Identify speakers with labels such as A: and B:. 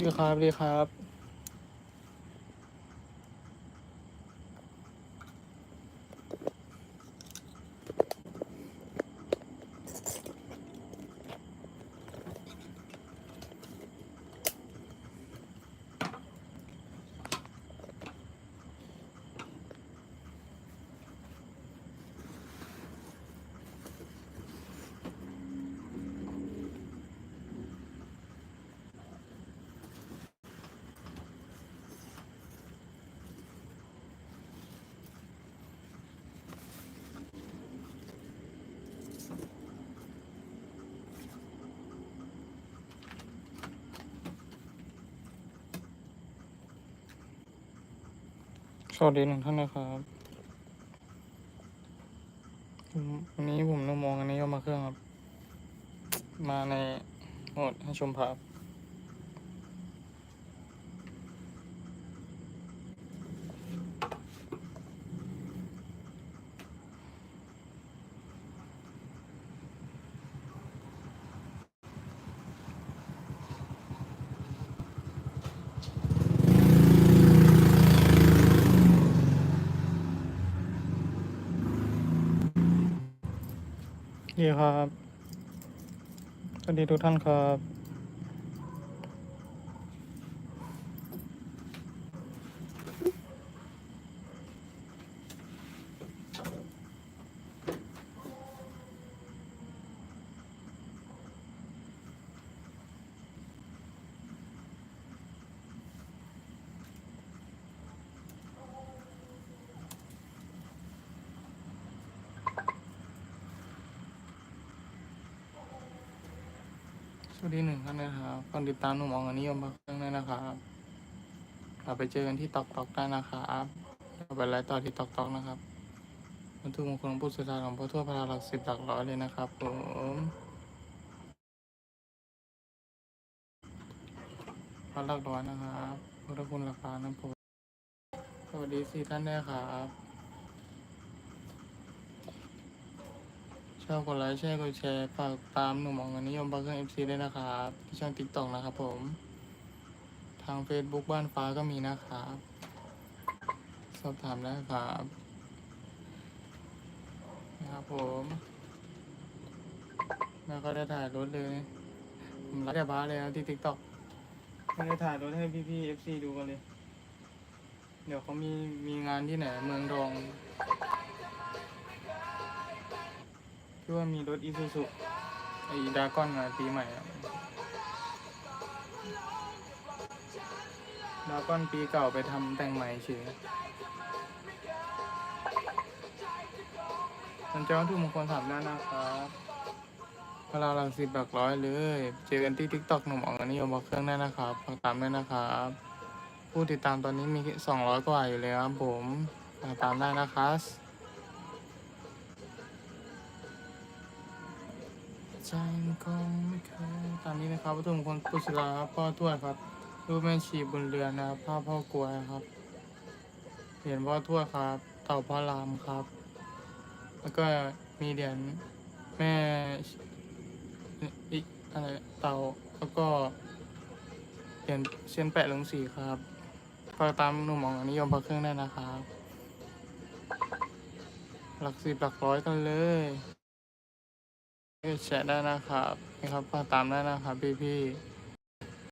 A: ดีครับดีครับ สวัสดีหนึ่งท่านนะครับวันนี้ผมนมองอันนี้ก็มาเครื่องครับ มาในโหมดให้ชมภาพ ดีครับสวัสดีทุกท่านครับ สวัสดีหนึ่งท่านนะครับฝากติดตามหนุ่มอองอันนิยมพักเครื่องด้วยนะครับเราไปเจอกันที่ตอกตอกได้นะครับเราไปไลฟ์ต่อที่ตอกตอกนะครับบรรทุกมงคลหลวงปู่สุธาหลวงพ่อทั่วพระหลักสิบหลักร้อยเลยนะครับผมพระหลักร้อยนะครับพุทธคุณหลักล้านนะผมสวัสดีสี่ท่านด้วยครับ อบกดไลค์แชร์กดแชร์ฝากตามหนุ่มอองเงินนิยมบักเครื่องเอฟซีด้วยนะครับที่ช่องติ๊กต็อกนะครับผม ทาง Facebook บ้านฟ้าก็มีนะครับ สอบถามได้ครับนะครับผมแล้วก็ได้ถ่ายรถเลยผมรักแต่บ้าเลยนะที่ติ๊กต็อกไม่ได้ถ่ายรถให้พี่ๆเอฟซีดูกันเลย เดี๋ยวเขามีมีงานที่ไหนเมืองรอง ที่ว่ามีรถอีซูซุไอ้ดากอนมาปีใหม่อะดากอนปีเก่าไปทำแต่งใหม่เฉยมันจวัตถุมงคลสามด้านนะครับเวลาเราสิบบักร้อยเลย เจอกันที่ทิกตอกหนุ่มออกนิยมบอกเครื่องได้นะครับฝากตามด้วยนะครับ ผู้ติดตามตอนนี้มีสองร้อยกว่าอยู่เลยครับผมฝากตามได้นะครับ ใจมันคงไม่เคยตามนี้นะครับวัตถุมงคลปุศลาครับพ่อทวดครับรูปแม่ชีบุญเรือนนะครับภาพพ่อกลัวยครับเหรียญพ่อทวดครับ เต่าพ่อรามครับ แล้วก็มีเหรียญแม่อีกอะไรเต่าแล้วก็เหรียญเชียนแปะลงสีครับก็ตามหนุ่มของนิยมพระเครื่องได้นะครับ หลักสิบหลักร้อยกันเลย แชร์ได้นะครับ นี่ครับฝากตามได้นะครับพี่พี่